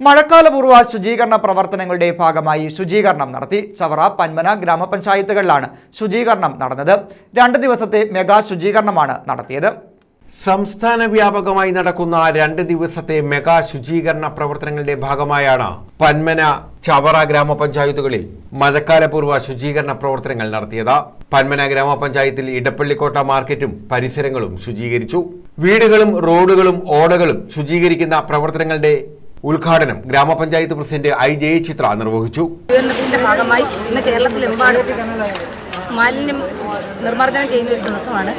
മഴക്കാലപൂർവ ശുചീകരണ പ്രവർത്തനങ്ങളുടെ ഭാഗമായി ശുചീകരണം നടത്തി. ചവറ പന്മന ഗ്രാമപഞ്ചായത്തുകളിലാണ് ശുചീകരണം നടന്നത്. രണ്ട് ദിവസത്തെ മെഗാ ശുചീകരണമാണ് നടത്തിയത്. സംസ്ഥാന വ്യാപകമായി നടക്കുന്ന രണ്ട് ദിവസത്തെ മെഗാ ശുചീകരണ പ്രവർത്തനങ്ങളുടെ ഭാഗമായാണ് പന്മന ചവറ ഗ്രാമപഞ്ചായത്തുകളിൽ മഴക്കാലപൂർവ ശുചീകരണ പ്രവർത്തനങ്ങൾ നടത്തിയത്. പന്മന ഗ്രാമപഞ്ചായത്തിൽ ഇടപ്പള്ളിക്കോട്ട മാർക്കറ്റും പരിസരങ്ങളും ശുചീകരിച്ചു. വീടുകളും റോഡുകളും ഓടകളും ശുചീകരിക്കുന്ന പ്രവർത്തനങ്ങളുടെ ഉദ്ഘാടനം ഗ്രാമപഞ്ചായത്ത് പ്രസിഡന്റ് ഐ ജയചിത്ര നിർവഹിച്ചു. ഭാഗമായി ഇന്ന് കേരളത്തിലെമ്പാടും മാലിന്യം നിർമ്മാർജനം ചെയ്യുന്ന ഒരു ദിവസമാണ്.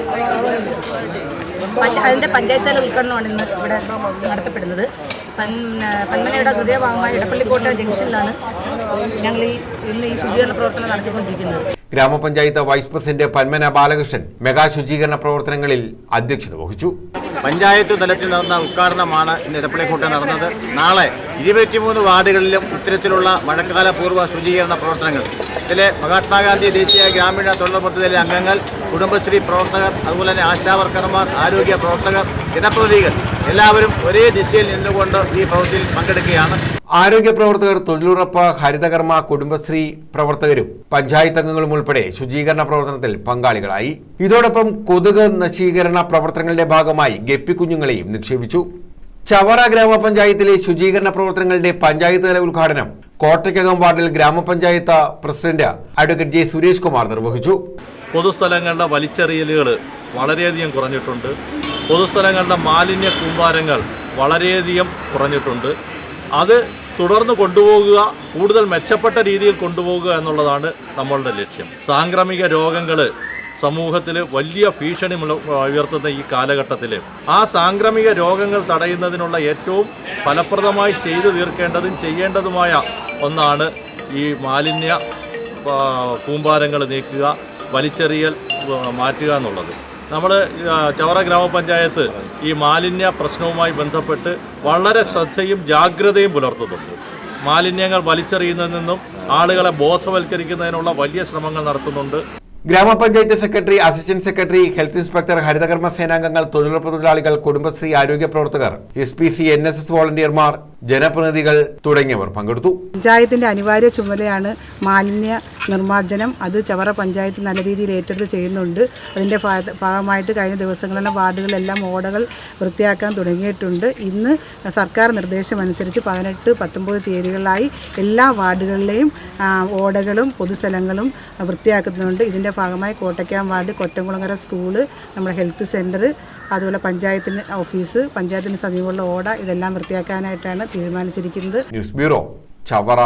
അതിന്റെ അതിന്റെ പഞ്ചായത്ത് തല ഉദ്ഘാടനമാണ് ഇന്ന് ഇവിടെ നടത്തപ്പെടുന്നത്. പന്മനയുടെ ഹൃദയഭാഗമായ ഇടപ്പള്ളിക്കോട്ട ജംഗ്ഷനിലാണ് ഞങ്ങൾ ഈ ഇന്ന് ഈ ശുചീകരണ പ്രവർത്തനം നടത്തിക്കൊണ്ടിരിക്കുന്നത്. ഗ്രാമപഞ്ചായത്ത് vice president Panmana Balakrishnan mega ശുചീകരണ പ്രവർത്തനങ്ങളിൽ അധ്യക്ഷത വഹിച്ചു. പഞ്ചായത്ത് തലത്തിൽ നടന്ന ഉദ്ഘാടനമാണ് ഇന്ന് ഇടപ്പള്ളിക്കോട്ടെ നടന്നത്. നാളെ ഇരുപത്തിമൂന്ന് വാർഡുകളിലും ഇത്തരത്തിലുള്ള മഴക്കാല പൂർവ ശുചീകരണ പ്രവർത്തനങ്ങൾ. ഇതിലെ മഹാത്മാഗാന്ധി ദേശീയ ഗ്രാമീണ തൊഴിൽ പദ്ധതിയിലെ അംഗങ്ങൾ കുടുംബശ്രീ പ്രവർത്തകർ അതുപോലെ തന്നെ ആശാവർക്കർമാർ ആരോഗ്യ പ്രവർത്തകർ ജനപ്രതിനിധികൾ എല്ലാവരും ഒരേ ദിശയിൽ നിന്നുകൊണ്ട് ഈ പ്രവൃത്തിയിൽ പങ്കെടുക്കുകയാണ്. ആരോഗ്യ പ്രവർത്തകർ തൊഴിലുറപ്പ് ഹരിതകർമ്മ കുടുംബശ്രീ പ്രവർത്തകരും പഞ്ചായത്ത് അംഗങ്ങളും ഉൾപ്പെടെ ശുചീകരണ പ്രവർത്തനത്തിൽ പങ്കാളികളായി. ഇതോടൊപ്പം കൊതുക് നശീകരണ പ്രവർത്തനങ്ങളുടെ ഭാഗമായി ഗപ്പിക്കുഞ്ഞുങ്ങളെയും നിക്ഷേപിച്ചു. ചവറ ഗ്രാമപഞ്ചായത്തിലെ ശുചീകരണ പ്രവർത്തനങ്ങളുടെ പഞ്ചായത്ത് തല ഉദ്ഘാടനം കോട്ടയ്ക്കകം വാർഡിൽ ഗ്രാമപഞ്ചായത്ത് president advocate J Suresh Kumar നിർവഹിച്ചു. പൊതുസ്ഥലങ്ങളുടെ വലിച്ചെറിയലുകൾ വളരെയധികം കുറഞ്ഞിട്ടുണ്ട്. പൊതുസ്ഥലങ്ങളുടെ മാലിന്യ കൂമ്പാരങ്ങൾ വളരെയധികം കുറഞ്ഞിട്ടുണ്ട്. അത് തുടർന്ന് കൊണ്ടുപോകുക കൂടുതൽ മെച്ചപ്പെട്ട രീതിയിൽ കൊണ്ടുപോകുക എന്നുള്ളതാണ് നമ്മളുടെ ലക്ഷ്യം. സാംക്രമിക രോഗങ്ങൾ സമൂഹത്തിൽ വലിയ ഭീഷണി ഉയർത്തുന്ന ഈ കാലഘട്ടത്തിൽ ആ സാംക്രമിക രോഗങ്ങൾ തടയുന്നതിനുള്ള ഏറ്റവും ഫലപ്രദമായി ചെയ്തു തീർക്കേണ്ടതും ചെയ്യേണ്ടതുമായ ഒന്നാണ് ഈ മാലിന്യ കൂമ്പാരങ്ങൾ നീക്കുക വലിച്ചെറിയൽ മാറ്റുക എന്നുള്ളത്. നമ്മൾ ചവറ ഗ്രാമപഞ്ചായത്ത് ഈ മാലിന്യ പ്രശ്നവുമായി ബന്ധപ്പെട്ട് വളരെ ശ്രദ്ധയും ജാഗ്രതയും പുലർത്തുന്നുണ്ട്. മാലിന്യങ്ങൾ വലിച്ചെറിയുന്നതിൽ നിന്നും ആളുകളെ ബോധവൽക്കരിക്കുന്നതിനുള്ള വലിയ ശ്രമങ്ങൾ നടത്തുന്നുണ്ട്. ഗ്രാമപഞ്ചായത്ത് secretary assistant secretary health inspector ഹരിതകർമ്മ സേനാംഗങ്ങൾ തൊഴിലുറപ്പ് തൊഴിലാളികൾ കുടുംബശ്രീ ആരോഗ്യ പ്രവർത്തകർ S P C N S S വോളണ്ടിയർമാർ ജനപ്രതിനിധികൾ തുടങ്ങിയവർ പങ്കെടുത്തു. പഞ്ചായത്തിന്റെ അനിവാര്യ ചുമതലയാണ് മാലിന്യ നിർമ്മാർജനം. അത് ചവറ പഞ്ചായത്ത് നല്ല രീതിയിൽ ഏറ്റെടുത്ത് ചെയ്യുന്നുണ്ട്. അതിന്റെ ഭാഗമായിട്ട് കഴിഞ്ഞ ദിവസങ്ങളിലെ വാർഡുകളെല്ലാം ഓടകൾ വൃത്തിയാക്കാൻ തുടങ്ങിയിട്ടുണ്ട്. ഇന്ന് സർക്കാർ നിർദ്ദേശം അനുസരിച്ച് പതിനെട്ട് പത്തൊമ്പത് തീയതികളിലായി എല്ലാ വാർഡുകളിലെയും ഓടകളും പൊതുസ്ഥലങ്ങളും വൃത്തിയാക്കുന്നുണ്ട്. ഇതിന്റെ ഭാഗമായി കോട്ടയ്ക്കാം വാർഡ് കൊറ്റംകുളങ്ങര സ്കൂൾ നമ്മുടെ ഹെൽത്ത് സെന്റർ അതുപോലെ പഞ്ചായത്തിന് ഓഫീസ് പഞ്ചായത്തിന് സമീപമുള്ള ഓട ഇതെല്ലാം വൃത്തിയാക്കാനായിട്ടാണ് തീരുമാനിച്ചിരിക്കുന്നത്. News bureau Chavara.